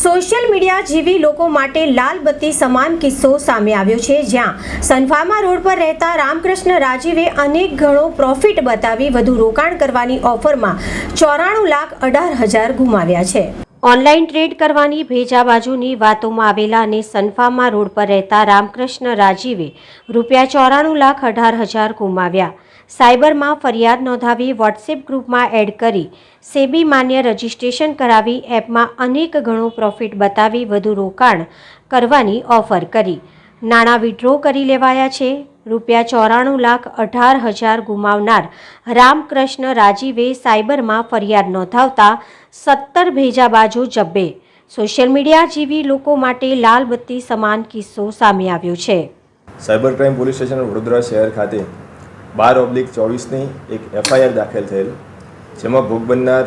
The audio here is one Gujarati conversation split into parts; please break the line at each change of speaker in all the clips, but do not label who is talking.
સોશિયલ મીડિયા જેવી લોકો માટે લાલ બત્તી સમાન કિસ્સો સામે આવ્યો છે, જ્યાં સનફાર્મા રોડ પર રહેતા રામકૃષ્ણ રાજીવે અનેક ગણો પ્રોફિટ બતાવી વધુ રોકાણ કરવાની ઓફરમાં ચોરાણું લાખ અઢાર હજાર ગુમાવ્યા છે. ઓનલાઈન ટ્રેડ કરવાની ભેજા બાજુની વાતોમાં આવેલા અને સનફાર્મા રોડ પર રહેતા રામકૃષ્ણ રાજીવે રૂપિયા ચોરાણું લાખ અઢાર હજાર ગુમાવ્યા. સાયબરમાં ફરિયાદ નોંધાવી વોટ્સએપ ગ્રુપમાં એડ કરી સેબી માન્ય રજિસ્ટ્રેશન કરાવી એપમાં અનેક ગણું પ્રોફિટ બતાવી વધુ રોકાણ કરવાની ઓફર કરી. નાણાં વિડ્રો કરી લેવાયા છે. રૂપિયા ચોરાણું લાખ અઢાર હજાર ગુમાવનાર રામકૃષ્ણ રાજીવે સાયબરમાં ફરિયાદ નોંધાવતા સત્તર ભેજા બાજુ જબ્બે. સોશિયલ મીડિયા જેવી લોકો માટે લાલબત્તી સમાન કિસ્સો સામે આવ્યો છે.
Cyber crime police station Vadodara શહેર ખાતે બાર ઓબ્લિક ચોવીસની એક એફઆઈઆર દાખલ થયેલ, જેમાં ભોગ બનનાર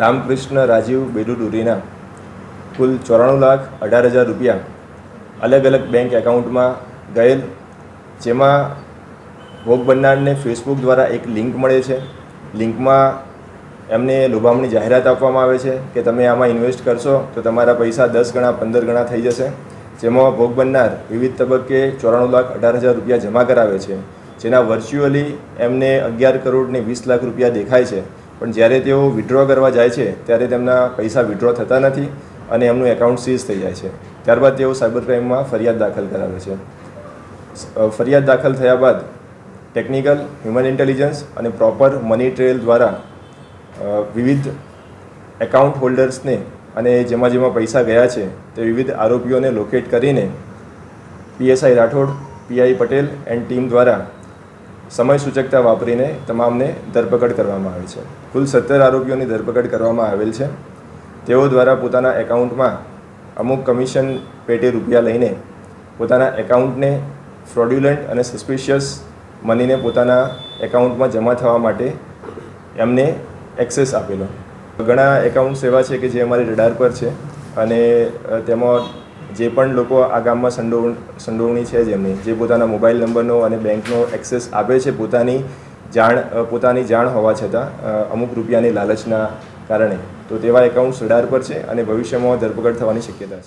રામકૃષ્ણ રાજીવ બેડુડુરીના કુલ ચોરાણું લાખ અઢાર હજાર રૂપિયા અલગ અલગ બેંક એકાઉન્ટમાં ગયેલ, જેમાં ભોગ બનનારને ફેસબુક દ્વારા એક લિંક મળે છે. લિંકમાં એમને લોભામણી જાહેરાત આપવામાં આવે છે કે તમે આમાં ઇન્વેસ્ટ કરશો તો તમારા પૈસા દસ ગણા, પંદર ગણા થઈ જશે. જેમાં ભોગ બનનાર વિવિધ તબક્કે ચોરાણું લાખ અઢાર હજાર રૂપિયા જમા કરાવે છે. જેના વર્ચ્યુઅલી એમને અગિયાર કરોડ ને વીસ લાખ રૂપિયા દેખાય છે. પણ જ્યારે તેઓ વિડ્રો કરવા જાય છે, ત્યારે તેમના પૈસા વિડ્રો થતા નથી અને એમનું એકાઉન્ટ સીઝ થઈ જાય છે. ત્યારબાદ તેઓ સાયબર ક્રાઇમમાં ફરિયાદ દાખલ કરાવે છે. ફરિયાદ દાખલ થયા બાદ ટેકનિકલ હ્યુમન ઇન્ટેલિજન્સ અને પ્રોપર મની ટ્રેલ દ્વારા વિવિધ એકાઉન્ટ હોલ્ડર્સને અને જેમાં જેમાં પૈસા ગયા છે, તે વિવિધ આરોપીઓને લોકેટ કરીને PSI Rathod PI Patel and team દ્વારા સમય સૂચકતા વાપરીને તમામને ધરપકડ કરવામાં આવી છે. કુલ સત્તર આરોપીઓની ધરપકડ કરવામાં આવેલ છે. તેઓ દ્વારા પોતાના એકાઉન્ટમાં અમુક કમિશન પેટે રૂપિયા લઈને પોતાના એકાઉન્ટને ફ્રોડ્યુલન્ટ અને સસ્પિશિયસ મનીને પોતાના એકાઉન્ટમાં જમા થવા માટે એમને એક્સેસ આપેલો. ઘણા એકાઉન્ટ્સ એવા છે કે જે અમારી રડાર પર છે અને તેમાં જે પણ લોકો આ ગામમાં સંડોવણ સંડોવણી છે જેમની જે પોતાના મોબાઈલ નંબરનો અને બેંકનો એક્સેસ આપે છે પોતાની જાણ પોતાની જાણ હોવા છતાં અમુક રૂપિયાની લાલચના કારણે. તો તેવા એકાઉન્ટ રડાર પર છે અને ભવિષ્યમાં ધરપકડ થવાની શક્યતા છે.